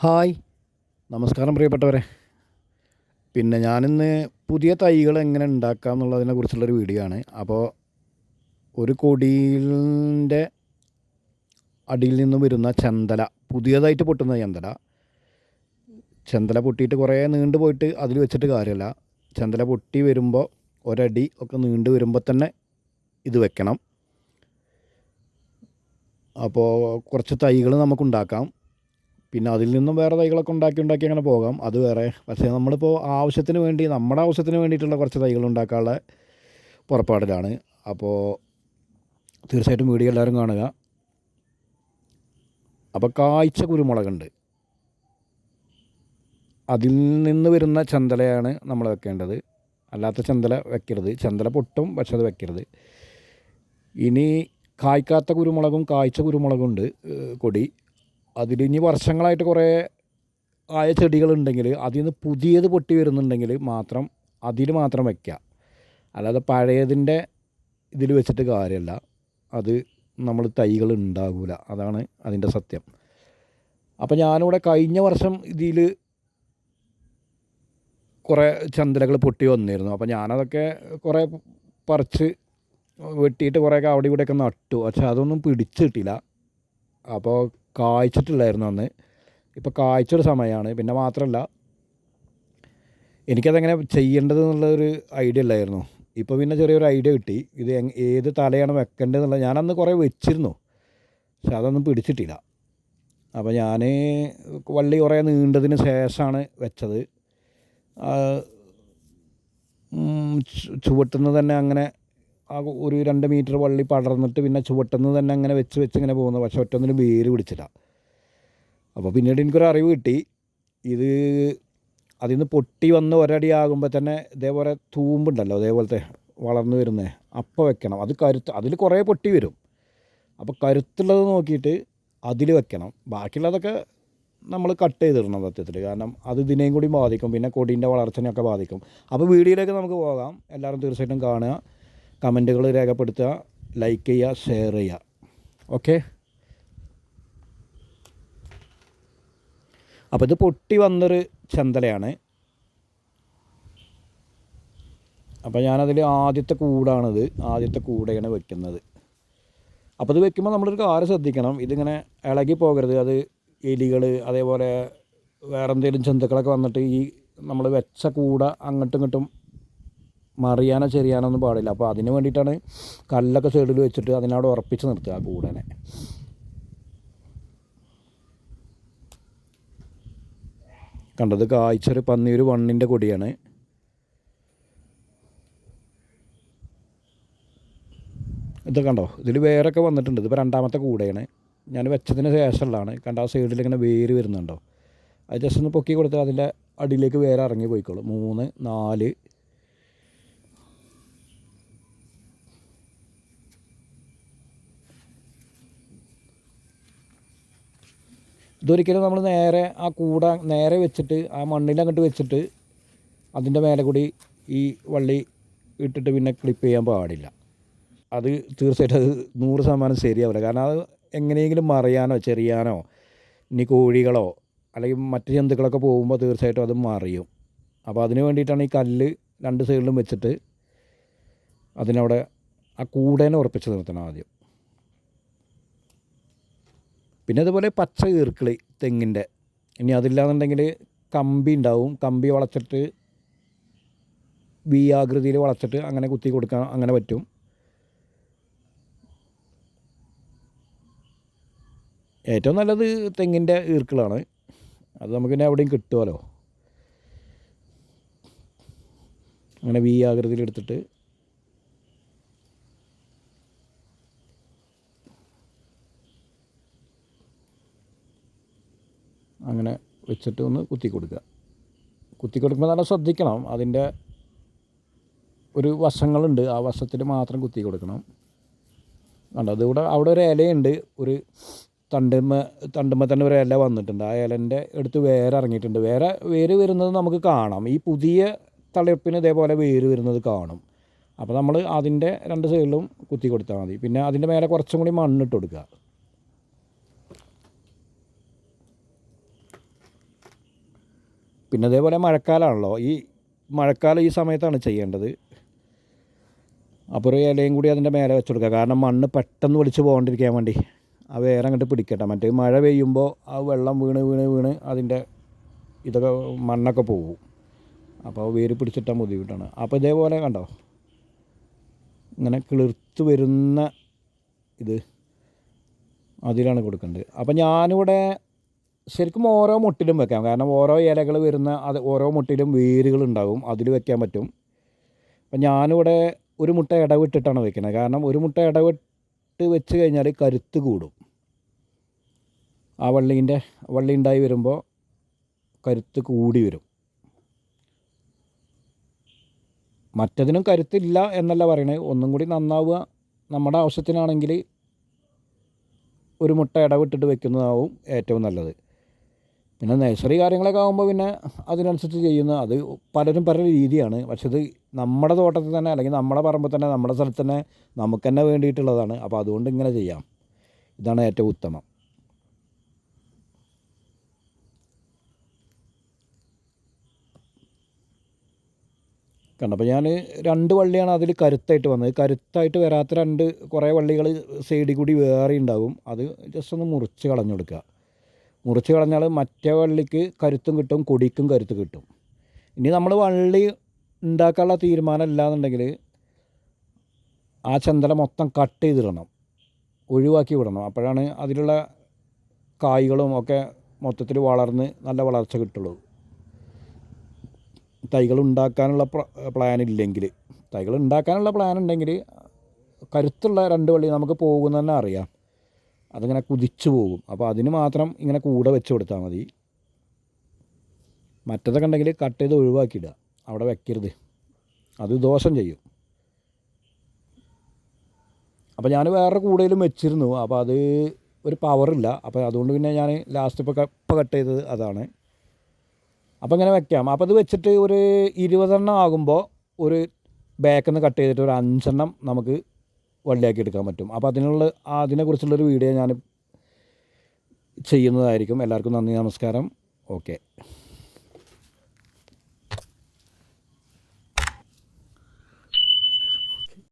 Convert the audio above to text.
Hi. നമസ്കാരം പ്രിയപ്പെട്ടവരെ. പിന്നെ ഞാനിന്ന് പുതിയ തൈകൾ എങ്ങനെ ഉണ്ടാക്കാം എന്നുള്ളതിനെ കുറിച്ചുള്ളൊരു വീഡിയോ ആണ്. അപ്പോൾ ഒരു കൊടിയിന്റെ അടിയിൽ നിന്ന് വരുന്ന ചന്തല പുതിയതായിട്ട് പൊട്ടുന്ന ചന്തല. ചന്തല പൊട്ടിയിട്ട് കുറേ നീണ്ടു പോയിട്ട് അതിൽ വെച്ചിട്ട് കാര്യമില്ല ചന്തല പൊട്ടി വരുമ്പോൾ ഒരടി ഒക്കെ നീണ്ടു വരുമ്പോൾ തന്നെ ഇത് വെക്കണം. അപ്പോൾ കുറച്ച് തൈകൾ നമുക്കുണ്ടാക്കാം പിന്നെ അതിൽ നിന്നും വേറെ തൈകളൊക്കെ ഉണ്ടാക്കി ഉണ്ടാക്കി അങ്ങനെ പോകാം. അത് വേറെ. പക്ഷേ നമ്മളിപ്പോൾ ആവശ്യത്തിന് വേണ്ടി നമ്മുടെ ആവശ്യത്തിന് വേണ്ടിയിട്ടുള്ള കുറച്ച് തൈകൾ ഉണ്ടാക്കാനുള്ള പുറപ്പാടിലാണ്. അപ്പോൾ തീർച്ചയായിട്ടും വീഡിയോ എല്ലാവരും കാണുക. അപ്പോൾ കായ്ച്ച കുരുമുളകുണ്ട്. അതിൽ നിന്ന് വരുന്ന ചന്തലയാണ് നമ്മൾ വെക്കേണ്ടത്. അല്ലാത്ത ചന്തല വെക്കരുത്. ചന്തല പൊട്ടും പക്ഷെ അത് വെക്കരുത്. ഇനി കായ്ക്കാത്ത കുരുമുളകും കായ്ച്ച കുരുമുളകും ഉണ്ട് ഏഹ് കൊടി അതിലിനി വർഷങ്ങളായിട്ട് കുറേ ആയ ചെടികളുണ്ടെങ്കിൽ അതിൽ നിന്ന് പുതിയത് പൊട്ടി വരുന്നുണ്ടെങ്കിൽ മാത്രം അതിൽ മാത്രം വയ്ക്കുക. അല്ലാതെ പഴയതിന്റെ ഇതിൽ വെച്ചിട്ട് കാര്യമല്ല. അത് നമ്മൾ തൈകൾ ഉണ്ടാകില്ല അതാണ് അതിന്റെ സത്യം. അപ്പോൾ ഞാനിവിടെ കഴിഞ്ഞ വർഷം ഇതിൽ കുറേ ചന്ദ്രകൾ പൊട്ടി വന്നിരുന്നു. അപ്പോൾ ഞാനതൊക്കെ കുറേ പറിച്ച് വെട്ടിയിട്ട് കുറേയൊക്കെ അവിടെ ഇവിടെയൊക്കെ നട്ടു. പക്ഷെ അതൊന്നും പിടിച്ചിട്ടില്ല. അപ്പോൾ കായ്ച്ചിട്ടില്ലായിരുന്നു അന്ന്. ഇപ്പോൾ കായ്ച്ചൊരു സമയമാണ് പിന്നെ മാത്രമല്ല എനിക്കതെങ്ങനെ ചെയ്യേണ്ടത് എന്നുള്ളൊരു ഐഡിയ ഇല്ലായിരുന്നു. ഇപ്പോൾ പിന്നെ ചെറിയൊരു ഐഡിയ കിട്ടി. ഇത് ഏത് തലയാണ് വെക്കേണ്ടത് എന്നുള്ളത് ഞാനന്ന് കുറേ വെച്ചിരുന്നു. പക്ഷെ അതൊന്നും പിടിച്ചിട്ടില്ല. അപ്പോൾ ഞാൻ വള്ളി കുറേ നീണ്ടതിന് ശേഷമാണ് വെച്ചത്. ആ, ഉം, ചു- ചുവട്ടുന്ന് തന്നെ അങ്ങനെ ആ ഒരു രണ്ട് മീറ്റർ വള്ളി പടർന്നിട്ട് പിന്നെ ചുവട്ടെന്ന് തന്നെ അങ്ങനെ വെച്ച് വെച്ച് ഇങ്ങനെ പോകുന്നു. പക്ഷെ ഒറ്റൊന്നിനും വേര് പിടിച്ചില്ല. അപ്പോൾ പിന്നീട് എനിക്കൊരു അറിവ് കിട്ടി. ഇത് അതിൽ നിന്ന് പൊട്ടി വന്ന് ഒരടി ആകുമ്പോൾ തന്നെ ഇതേപോലെ തൂമ്പുണ്ടല്ലോ അതേപോലത്തെ വളർന്നു വരുന്നത് അപ്പോൾ വെക്കണം. അത് കരുത്ത് അതിൽ കുറേ പൊട്ടി വരും. അപ്പോൾ കരുത്തുള്ളത് നോക്കിയിട്ട് അതിൽ വെക്കണം. ബാക്കിയുള്ളതൊക്കെ നമ്മൾ കട്ട് ചെയ്തിടണം സത്യത്തിൽ കാരണം അത് ഇതിനെയും കൂടി ബാധിക്കും. പിന്നെ കൊടീന്റെ വളർച്ചനെയൊക്കെ ബാധിക്കും. അപ്പോൾ വീഡിയോയിലേക്ക് നമുക്ക് പോകാം. എല്ലാവരും തീർച്ചയായിട്ടും കാണുക. കമന്റുകൾ രേഖപ്പെടുത്തുക ലൈക്ക് ചെയ്യുക ഷെയർ ചെയ്യുക. ഓക്കെ അപ്പോൾ ഇത് പൊട്ടി വന്നൊരു ചന്തലയാണ്. അപ്പോൾ ഞാനതിൽ ആദ്യത്തെ കൂടാണിത്. ആദ്യത്തെ കൂടെയാണ് വെക്കുന്നത്. അപ്പോൾ ഇത് വെക്കുമ്പോൾ നമ്മളൊരു കാര്യം ശ്രദ്ധിക്കണം. ഇതിങ്ങനെ ഇളകി പോകരുത്. അത് എലികൾ അതേപോലെ വേറെ എന്തെങ്കിലും ജന്തുക്കളൊക്കെ വന്നിട്ട് ഈ നമ്മൾ വെച്ച കൂട അങ്ങോട്ടും ഇങ്ങോട്ടും മറിയാനോ ചെറിയാനോ ഒന്നും പാടില്ല. അപ്പോൾ അതിന് വേണ്ടിയിട്ടാണ് കല്ലൊക്കെ സൈഡിൽ വെച്ചിട്ട് അതിനവിടെ ഉറപ്പിച്ച് നിർത്തുക ആ കൂടനെ. കണ്ടത് കായ്ച്ചൊരു ഒരു വണ്ണിന്റെ കൊടിയാണ്. ഇത് കണ്ടോ? ഇതിൽ വേരൊക്കെ വന്നിട്ടുണ്ട്. ഇതിപ്പോൾ രണ്ടാമത്തെ കൂടെയാണ്. ഞാൻ വെച്ചതിന് ശേഷമുള്ളതാണ്. കണ്ട? ആ സൈഡിൽ ഇങ്ങനെ വേര് വരുന്നുണ്ടോ? അത് ജസ്റ്റ് ഒന്ന് പൊക്കി കൊടുത്താൽ അതിന്റെ അടിയിലേക്ക് വേറെ ഇറങ്ങി പോയിക്കോളും. മൂന്ന് നാല് ഇതൊരിക്കലും നമ്മൾ നേരെ ആ കൂട നേരെ വെച്ചിട്ട് ആ മണ്ണിലങ്ങോട്ട് വെച്ചിട്ട് അതിന്റെ മേലെ കൂടി ഈ വള്ളി ഇട്ടിട്ട് പിന്നെ ക്ലിപ്പ് ചെയ്യാൻ പാടില്ല. അത് തീർച്ചയായിട്ടും അത് നൂറ് ശതമാനം ശരിയാവില്ല. കാരണം അത് എങ്ങനെയെങ്കിലും മറിയാനോ ചെറിയാനോ ഇനി കോഴികളോ അല്ലെങ്കിൽ മറ്റ് ജന്തുക്കളൊക്കെ പോകുമ്പോൾ തീർച്ചയായിട്ടും അത് മറിയും. അപ്പോൾ അതിന് വേണ്ടിയിട്ടാണ് ഈ കല്ല് രണ്ട് സൈഡിലും വെച്ചിട്ട് അതിനവിടെ ആ കൂടേനെ ഉറപ്പിച്ച് നിർത്തണം ആദ്യം. പിന്നെ അതുപോലെ പച്ച ഈർക്കിളി തെങ്ങിന്റെ. ഇനി അതില്ലാന്നുണ്ടെങ്കിൽ കമ്പി ഉണ്ടാവും. കമ്പി വളച്ചിട്ട് വി ആകൃതിയിൽ വളച്ചിട്ട് അങ്ങനെ കുത്തി കൊടുക്കാൻ അങ്ങനെ പറ്റും. ഏറ്റവും നല്ലത് തെങ്ങിന്റെ ഈർക്കിളാണ്. അത് നമുക്ക് പിന്നെ എവിടെയും കിട്ടുമല്ലോ അങ്ങനെ വി ആകൃതിയിൽ എടുത്തിട്ട് അങ്ങനെ വെച്ചിട്ട് ഒന്ന് കുത്തി കൊടുക്കുക. കുത്തി കൊടുക്കുമ്പോൾ നല്ല ശ്രദ്ധിക്കണം. അതിന്റെ ഒരു വശങ്ങളുണ്ട്. ആ വശത്തിൽ മാത്രം കുത്തി കൊടുക്കണം. കണ്ടോ? അതിവിടെ അവിടെ ഒരു ഇലയുണ്ട്. ഒരു തണ്ടുമ്മ തണ്ടുമ്മ തന്നെ ഒരു ഇല വന്നിട്ടുണ്ട്. ആ ഇലന്റെ അടുത്ത് വേറെ ഇറങ്ങിയിട്ടുണ്ട്. വേറെ വേര് വരുന്നത് നമുക്ക് കാണാം. ഈ പുതിയ തളിർപ്പിന് ഇതേപോലെ വേര് വരുന്നത് കാണും. അപ്പോൾ നമ്മൾ അതിന്റെ രണ്ട് സൈഡിലും കുത്തി കൊടുത്താൽ മതി. പിന്നെ അതിന്റെ മേലെ കുറച്ചും കൂടി മണ്ണിട്ട് കൊടുക്കുക. പിന്നെ അതേപോലെ മഴക്കാലമാണല്ലോ ഈ മഴക്കാലം ഈ സമയത്താണ് ചെയ്യേണ്ടത്. അപ്പോൾ ഒരു ഇലയും കൂടി അതിന്റെ മേലെ വെച്ച് കൊടുക്കുക. കാരണം മണ്ണ് പെട്ടെന്ന് ഒലിച്ച് പോകാണ്ടിരിക്കാൻ വേണ്ടി. ആ വേറെ അങ്ങോട്ട് പിടിക്കട്ടെ മറ്റേ മഴ പെയ്യുമ്പോൾ ആ വെള്ളം വീണ് വീണ് വീണ് അതിന്റെ ഇതൊക്കെ മണ്ണൊക്കെ പോകും. അപ്പോൾ വേര് പിടിച്ചിട്ടാൽ ബുദ്ധിമുട്ടാണ്. അപ്പോൾ ഇതേപോലെ കണ്ടോ? ഇങ്ങനെ കിളിർത്ത് വരുന്ന ഇത് അതിലാണ് കൊടുക്കേണ്ടത്. അപ്പോൾ ഞാനിവിടെ ശരിക്കും ഓരോ മുട്ടിലും വെക്കാം. കാരണം ഓരോ ഇലകൾ വരുന്ന അത് ഓരോ മുട്ടിലും വേരുകൾ ഉണ്ടാകും അതിൽ വെക്കാൻ പറ്റും. അപ്പം ഞാനിവിടെ ഒരു മുട്ട ഇടവിട്ടിട്ടാണ് വെക്കുന്നത്. കാരണം ഒരു മുട്ട ഇടവിട്ട് വെച്ച് കഴിഞ്ഞാൽ കരുത്ത് കൂടും. ആ വള്ളീന്റെ വള്ളി ഉണ്ടായി വരുമ്പോൾ കരുത്ത് കൂടി വരും. മറ്റതിനും കരുത്തില്ല എന്നല്ല പറയണത് ഒന്നും കൂടി നന്നാവുക നമ്മുടെ ആവശ്യത്തിനാണെങ്കിൽ ഒരു മുട്ട ഇടവിട്ടിട്ട് വെക്കുന്നതാവും ഏറ്റവും നല്ലത്. പിന്നെ നഴ്സറി കാര്യങ്ങളൊക്കെ ആകുമ്പോൾ പിന്നെ അതിനനുസരിച്ച് ചെയ്യുന്ന അത് പലരും പല രീതിയാണ്. പക്ഷെ ഇത് നമ്മുടെ തോട്ടത്തിൽ തന്നെ അല്ലെങ്കിൽ നമ്മുടെ പറമ്പിൽ തന്നെ നമ്മുടെ സ്ഥലത്ത് തന്നെ നമുക്ക് തന്നെ വേണ്ടിയിട്ടുള്ളതാണ്. അപ്പോൾ അതുകൊണ്ട് ഇങ്ങനെ ചെയ്യാം. ഇതാണ് ഏറ്റവും ഉത്തമം. കണ്ടപ്പോൾ ഞാൻ രണ്ട് വള്ളിയാണ് അതിൽ കരുത്തായിട്ട് വന്നത്. കരുത്തായിട്ട് വരാത്ത രണ്ട് കുറേ വള്ളികൾ സൈഡിൽ കൂടി വേറെ ഉണ്ടാവും അത് ജസ്റ്റ് ഒന്ന് മുറിച്ച് കളഞ്ഞു കൊടുക്കുക മുറിച്ച് കളഞ്ഞാൽ മറ്റേ വള്ളിക്ക് കരുത്തും കിട്ടും കൊടിക്കും കരുത്ത് കിട്ടും. ഇനി നമ്മൾ വള്ളി ഉണ്ടാക്കാനുള്ള തീരുമാനം ഇല്ലാന്നുണ്ടെങ്കിൽ ആ ചന്തല മൊത്തം കട്ട് ചെയ്തിടണം ഒഴിവാക്കി വിടണം. അപ്പോഴാണ് അതിലുള്ള കായ്കളും ഒക്കെ മൊത്തത്തിൽ വളർന്ന് നല്ല വളർച്ച കിട്ടുള്ളൂ. തൈകൾ ഉണ്ടാക്കാനുള്ള പ്ലാൻ ഇല്ലെങ്കിൽ തൈകൾ ഉണ്ടാക്കാനുള്ള പ്ലാൻ ഉണ്ടെങ്കിൽ കരുത്തുള്ള രണ്ട് വള്ളി നമുക്ക് പോകുന്നതന്നെ അറിയാം. അതിങ്ങനെ കുതിച്ചു പോകും. അപ്പോൾ അതിന് മാത്രം ഇങ്ങനെ കൂടെ വെച്ച് കൊടുത്താൽ മതി. മറ്റതൊക്കെ ഉണ്ടെങ്കിൽ കട്ട് ചെയ്ത് ഒഴിവാക്കിയിടുക. അവിടെ വെക്കരുത്. അത് ദോഷം ചെയ്യും. അപ്പോൾ ഞാൻ വേറെ കൂടുതലും വെച്ചിരുന്നു. അപ്പോൾ അത് ഒരു പവറില്ല അപ്പോൾ അതുകൊണ്ട് പിന്നെ ഞാൻ ലാസ്റ്റ് ഇപ്പോൾ ഇപ്പോൾ കട്ട് ചെയ്തത് അതാണ്. അപ്പോൾ ഇങ്ങനെ വെക്കാം. അപ്പോൾ അത് വെച്ചിട്ട് ഒരു ഇരുപതെണ്ണം ആകുമ്പോൾ ഒരു ബാക്കിൽ നിന്ന് കട്ട് ചെയ്തിട്ട് ഒരു അഞ്ചെണ്ണം നമുക്ക് വള്ളിയാക്കി എടുക്കാൻ പറ്റും. അപ്പോൾ അതിനുള്ള അതിനെക്കുറിച്ചുള്ളൊരു വീഡിയോ ഞാൻ ചെയ്യുന്നതായിരിക്കും. എല്ലാവർക്കും നന്ദി നമസ്കാരം. ഓക്കെ.